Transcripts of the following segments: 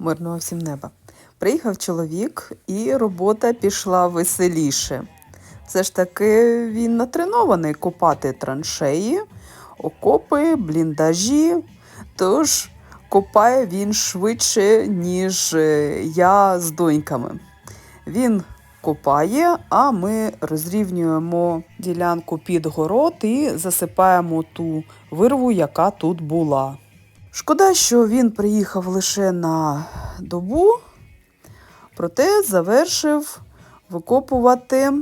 Мирного всім неба. Приїхав чоловік, і робота пішла веселіше. Це ж таки він натренований копати траншеї, окопи, бліндажі. Тож копає він швидше, ніж е, я з доньками. Він копає, а ми розрівнюємо ділянку під город і засипаємо ту вирву, яка тут була. Шкода, що він приїхав лише на добу, проте завершив викопувати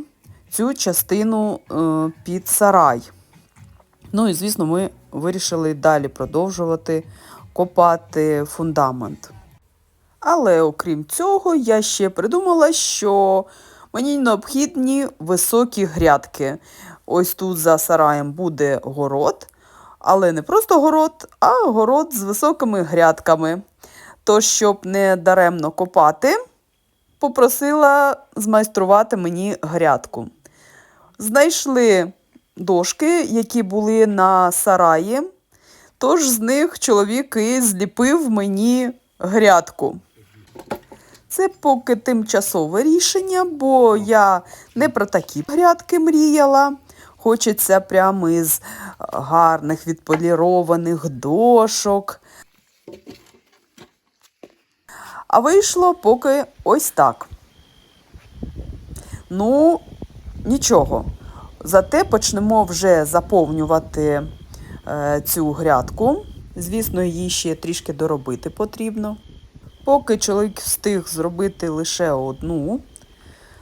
цю частину е, під сарай. Ну і, звісно, ми вирішили далі продовжувати копати фундамент. Але окрім цього, я ще придумала, що мені необхідні високі грядки. Ось тут за сараєм буде город, але не просто город, а город з високими грядками. Тож, щоб не даремно копати, попросила змайструвати мені грядку. Знайшли дошки, які були на сараї, тож з них чоловік і зліпив мені грядку. Це поки тимчасове рішення, бо я не про такі грядки мріяла. Хочеться прямо із гарних відполірованих дошок. А вийшло поки ось так. Ну, нічого. Зате почнемо вже заповнювати е, цю грядку. Звісно, її ще трішки доробити потрібно. Поки чоловік встиг зробити лише одну,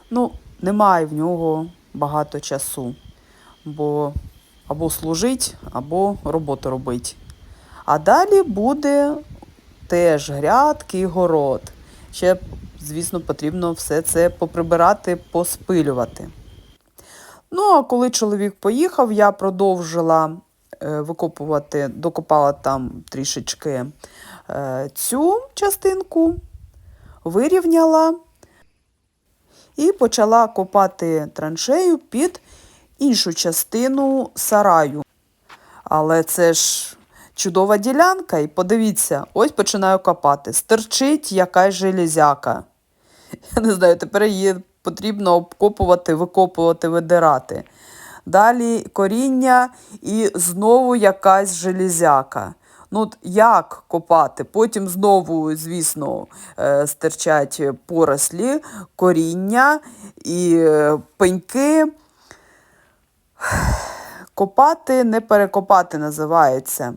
ну, немає в нього багато часу, бо або служить, або роботу робить. А далі буде теж грядки і город. Ще, звісно, потрібно все це поприбирати, поспилювати. Ну, а коли чоловік поїхав, я продовжила е, викопувати, докопала там трішечки е, цю частинку, вирівняла і почала копати траншею під іншу частину сараю. Але це ж чудова ділянка, і подивіться, ось починаю копати. Стерчить якась железяка. Я не знаю, тепер її потрібно обкопувати, викопувати, видирати. Далі коріння і знову якась железяка. Ну, як копати? Потім знову, звісно, е, стирчать порослі, коріння і е, пеньки. Копати, не перекопати називається.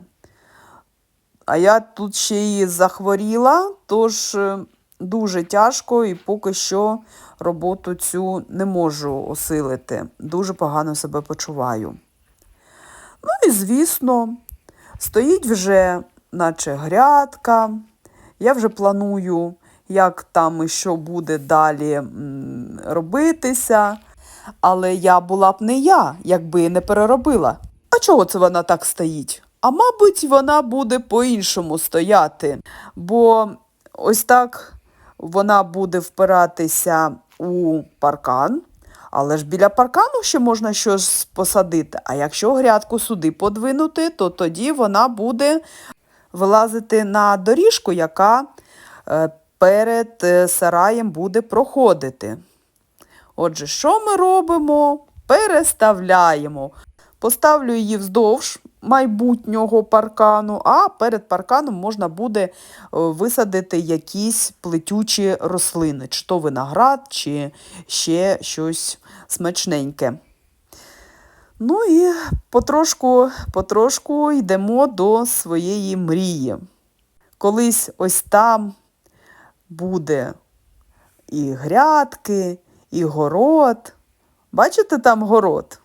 А я тут ще і захворіла, тож е, дуже тяжко і поки що роботу цю не можу осилити. Дуже погано себе почуваю. Ну і, звісно, стоїть вже, наче грядка. Я вже планую, як там і що буде далі робитися. Але я була б не я, якби не переробила. А чого це вона так стоїть? А мабуть, вона буде по-іншому стояти, бо ось так вона буде впиратися у паркан, але ж біля паркану ще можна щось посадити. А якщо грядку сюди подвинути, то тоді вона буде вилазити на доріжку, яка е, перед е, сараєм буде проходити. Отже, що ми робимо? Переставляємо. Поставлю її вздовж майбутнього паркану, а перед парканом можна буде е, висадити якісь плетючі рослини, чи то виноград, чи ще щось смачненьке. Ну і потрошку, потрошку йдемо до своєї мрії. Колись ось там буде і грядки, і город. Бачите там город?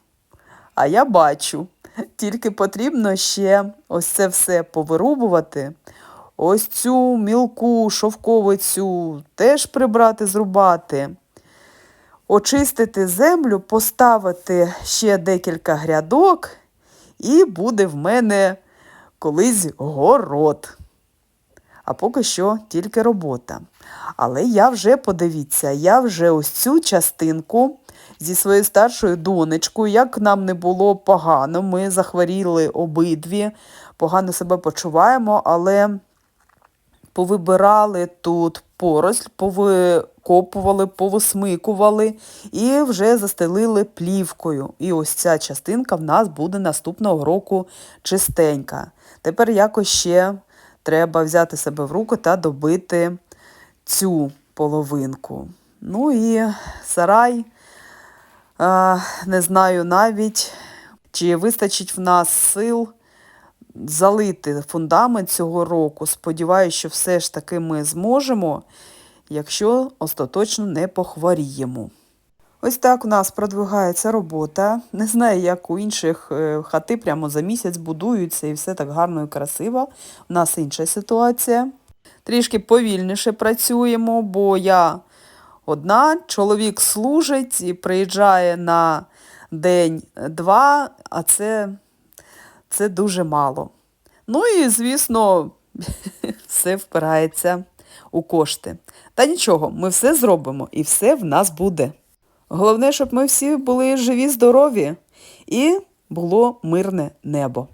А я бачу. Тільки потрібно ще ось це все повирубувати. Ось цю мілку шовковицю теж прибрати, зрубати. Очистити землю, поставити ще декілька грядок, і буде в мене колись город. А поки що тільки робота. Але я вже, подивіться, я вже ось цю частинку зі своєю старшою донечкою, як нам не було погано, ми захворіли обидві, погано себе почуваємо, але повибирали тут поросль, повикопували, повисмикували і вже застелили плівкою. І ось ця частинка в нас буде наступного року чистенька. Тепер якось ще треба взяти себе в руку та добити цю половинку. Ну і сарай, не знаю навіть, чи вистачить в нас сил залити фундамент цього року. Сподіваюся, що все ж таки ми зможемо, якщо остаточно не похворіємо. Ось так у нас продвигається робота. Не знаю, як у інших е, хати прямо за місяць будуються і все так гарно і красиво. У нас інша ситуація. Трішки повільніше працюємо, бо я одна, чоловік служить і приїжджає на день-два, а це, це дуже мало. Ну і, звісно, все впирається у кошти. Та нічого, ми все зробимо і все в нас буде. Головне, щоб ми всі були живі, здорові і було мирне небо.